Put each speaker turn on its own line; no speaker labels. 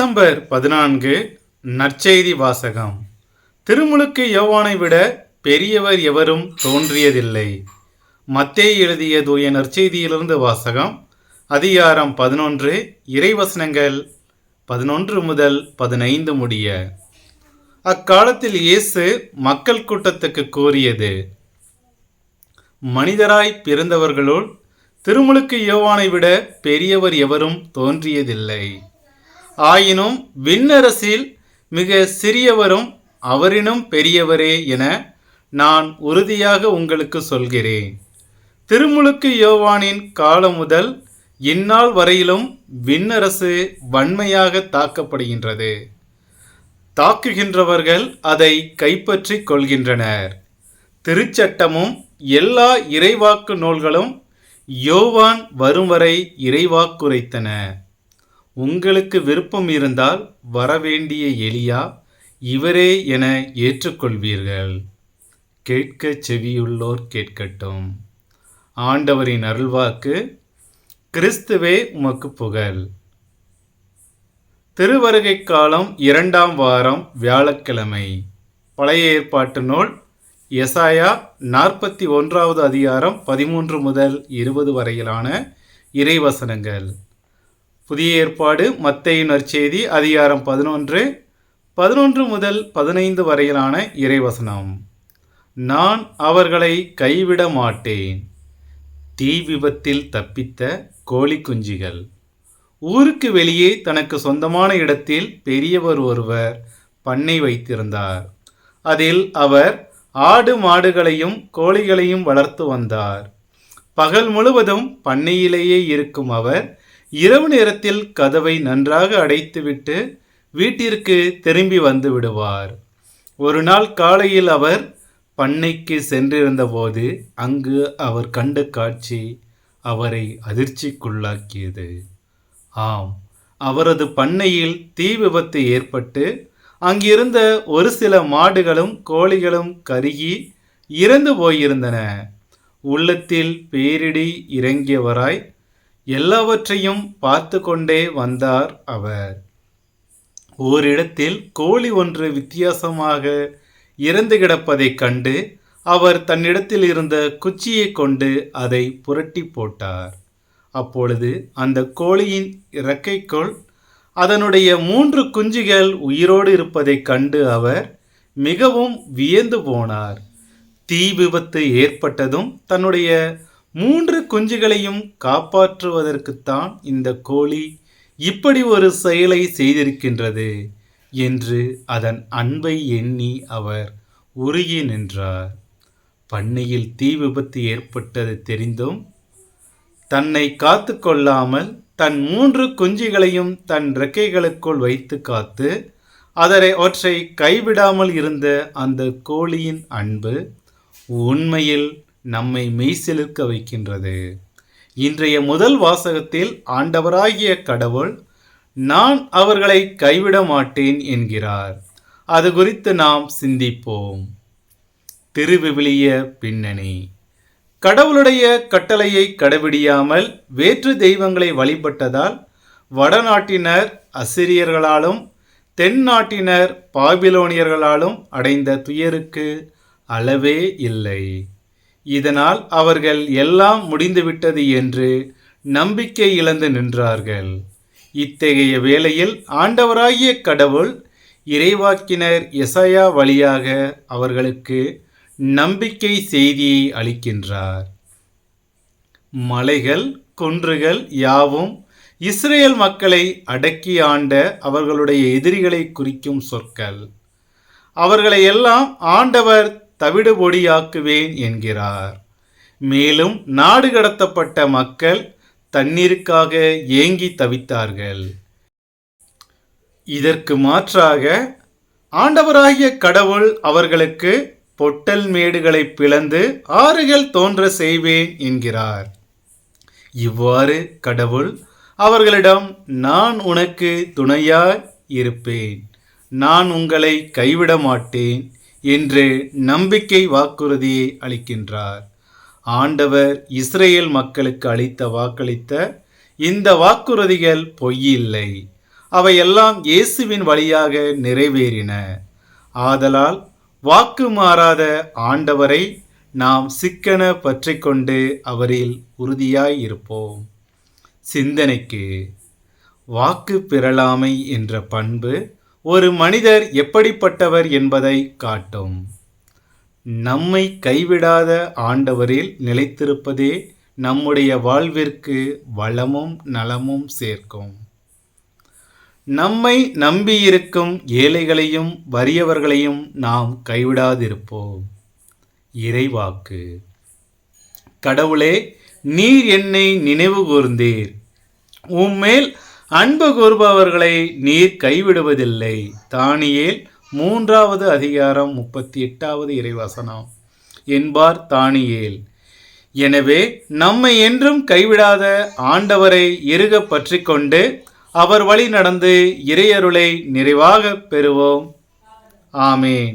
December பதினான்கு நற்செய்தி வாசகம். திருமுழுக்கு யோவானை விட பெரியவர் எவரும் தோன்றியதில்லை. மத்தே எழுதிய தூய நற்செய்தியிலிருந்து வாசகம் அதிகாரம் பதினொன்று இறைவசனங்கள் பதினொன்று முதல் பதினைந்து முடிய. அக்காலத்தில் இயேசு மக்கள் கூட்டத்துக்கு கூறியது மனிதராய் பிறந்தவர்களுள் திருமுழுக்கு யோவானை விட பெரியவர் எவரும் தோன்றியதில்லை. ஆயினும் விண்ணரசில் மிக சிறியவரும் அவரினும் பெரியவரே என நான் உறுதியாக உங்களுக்கு சொல்கிறேன். திருமுழுக்கு யோவானின் காலம் முதல் இந்நாள் வரையிலும் விண்ணரசு வன்மையாக தாக்கப்படுகின்றது. தாக்குகின்றவர்கள் அதை கைப்பற்றிக் கொள்கின்றனர். திருச்சட்டமும் எல்லா இறைவாக்கு நூல்களும் யோவான் வரும் வரை இறைவாக்குரைத்தன. உங்களுக்கு விருப்பம் இருந்தால் வரவேண்டிய எலியா இவரே என ஏற்றுக்கொள்வீர்கள். கேட்க செவியுள்ளோர் கேட்கட்டும். ஆண்டவரின் அருள்வாக்கு கிறிஸ்துவே உமக்கு புகழ். திருவருகை காலம் இரண்டாம் வாரம் வியாழக்கிழமை. பழைய ஏற்பாட்டு நூல் எசாயா நாற்பத்தி ஒன்றாவது அதிகாரம் பதிமூன்று முதல் இருபது வரையிலான இறைவசனங்கள். புதிய ஏற்பாடு மத்தேயு நற்செய்தி அதிகாரம் பதினொன்று. பதினொன்று முதல் பதினைந்து வரையிலான இறைவசனம். நான் அவர்களை கைவிட மாட்டேன். தீ விபத்தில் தப்பித்த கோழி குஞ்சிகள். ஊருக்கு வெளியே தனக்கு சொந்தமான இடத்தில் பெரியவர் ஒருவர் பண்ணை வைத்திருந்தார். அதில் அவர் ஆடு மாடுகளையும் கோழிகளையும் வளர்த்து வந்தார். பகல் முழுவதும் பண்ணையிலேயே இருக்கும் அவர் இரவு நேரத்தில் கதவை நன்றாக அடைத்துவிட்டு வீட்டிற்கு திரும்பி வந்து விடுவார். ஒரு நாள் காலையில் அவர் பண்ணைக்கு சென்றிருந்தபோது அங்கு அவர் கண்ட காட்சி அவரை அதிர்ச்சிக்குள்ளாக்கியது. ஆம் அவரது பண்ணையில் தீ விபத்து ஏற்பட்டு அங்கிருந்த ஒரு சில மாடுகளும் கோழிகளும் கருகி இறந்து போயிருந்தன. உள்ளத்தில் பேரிடி இறங்கியவராய் எல்லாவற்றையும் பார்த்து கொண்டே வந்தார் அவர். ஓரிடத்தில் கோழி ஒன்று வித்தியாசமாக இறந்து கிடப்பதைக் கண்டு அவர் தன்னிடத்தில் இருந்த குச்சியை கொண்டு அதை புரட்டி போட்டார். அப்பொழுது அந்த கோழியின் இறக்கைக்குள் அதனுடைய மூன்று குஞ்சுகள் உயிரோடு இருப்பதைக் கண்டு அவர் மிகவும் வியந்து போனார். தீ விபத்து ஏற்பட்டதும் தன்னுடைய மூன்று குஞ்சுகளையும் காப்பாற்றுவதற்குத்தான் இந்த கோழி இப்படி ஒரு செயலை செய்திருக்கின்றது என்று அதன் அன்பை எண்ணி அவர் உருகி நின்றார். பண்ணையில் தீ விபத்து ஏற்பட்டது தெரிந்தும் தன்னை காத்து கொள்ளாமல் தன் மூன்று குஞ்சுகளையும் தன் ரெக்கைகளுக்குள் வைத்து காத்து அதரை அவற்றை கைவிடாமல் இருந்த அந்த கோழியின் அன்பு உண்மையில் நம்மை மெய்சிலிர்க்க வைக்கின்றது. இன்றைய முதல் வாசகத்தில் ஆண்டவராகிய கடவுள் நான் அவர்களை கைவிட மாட்டேன் என்கிறார். அது குறித்து நாம் சிந்திப்போம். திருவிவிலிய பின்னணி. கடவுளுடைய கட்டளையை கடைபிடியாமல் வேற்று தெய்வங்களை வழிபட்டதால் வடநாட்டினர் அசிரியர்களாலும் தென்னாட்டினர் பாபிலோனியர்களாலும் அடைந்த துயருக்கு அளவே இல்லை. இதனால் அவர்கள் எல்லாம் முடிந்துவிட்டது என்று நம்பிக்கை இழந்து நின்றார்கள். இத்தகைய வேளையில் ஆண்டவராகிய கடவுள் இறைவாக்கினர் எசையா வழியாக அவர்களுக்கு நம்பிக்கை செய்தியை அளிக்கின்றார். மலைகள் குன்றுகள் யாவும் இஸ்ரேல் மக்களை அடக்கி ஆண்ட அவர்களுடைய எதிரிகளை குறிக்கும் சொற்கள். அவர்களை எல்லாம் ஆண்டவர் தவிடுபொடியாக்குவேன் என்கிறார். மேலும் நாடு கடத்தப்பட்ட மக்கள் தண்ணீருக்காக ஏங்கி தவித்தார்கள். இதற்கு மாற்றாக ஆண்டவராகிய கடவுள் அவர்களுக்கு பொட்டல் மேடுகளை பிளந்து ஆறுகள் தோன்ற செய்வேன் என்கிறார். இவ்வாறு கடவுள் அவர்களிடம் நான் உனக்கு துணையாய் இருப்பேன். நான் உங்களை கைவிட மாட்டேன் என்று நம்பிக்கை வாக்குறுதியை அளிக்கின்றார். ஆண்டவர் இஸ்ரேல் மக்களுக்கு அளித்த வாக்களித்த இந்த வாக்குறுதிகள் பொய்யில்லை. அவையெல்லாம் இயேசுவின் வழியாக நிறைவேறின. ஆதலால் வாக்கு மாறாத ஆண்டவரை நாம் சிக்கன பற்றிக்கொண்டு அவரில் உறுதியாயிருப்போம் சிந்தனைக்கு வாக்கு பெறலாமை என்ற பண்பு ஒரு மனிதர் எப்படிப்பட்டவர் என்பதை காட்டும். நம்மை கைவிடாத ஆண்டவரில் நிலைத்திருப்பதே நம்முடைய வாழ்விற்கு வளமும் நலமும் சேர்க்கும். நம்மை நம்பியிருக்கும் ஏழைகளையும் வறியவர்களையும் நாம் கைவிடாதிருப்போம். இறைவாக்கு. கடவுளே நீர் என்னை நினைவு கூர்ந்தீர். உம்மேல் அன்பு கூறுபவர்களை நீர் கைவிடுவதில்லை. தானியேல் மூன்றாவது அதிகாரம் முப்பத்தி எட்டாவது இறைவசனம். என்பார் தானியேல். எனவே நம்மை என்றும் கைவிடாத ஆண்டவரை இறுக பற்றிக்கொண்டு அவர் வழி நடந்து இறையருளை நிறைவாக பெறுவோம். ஆமேன்.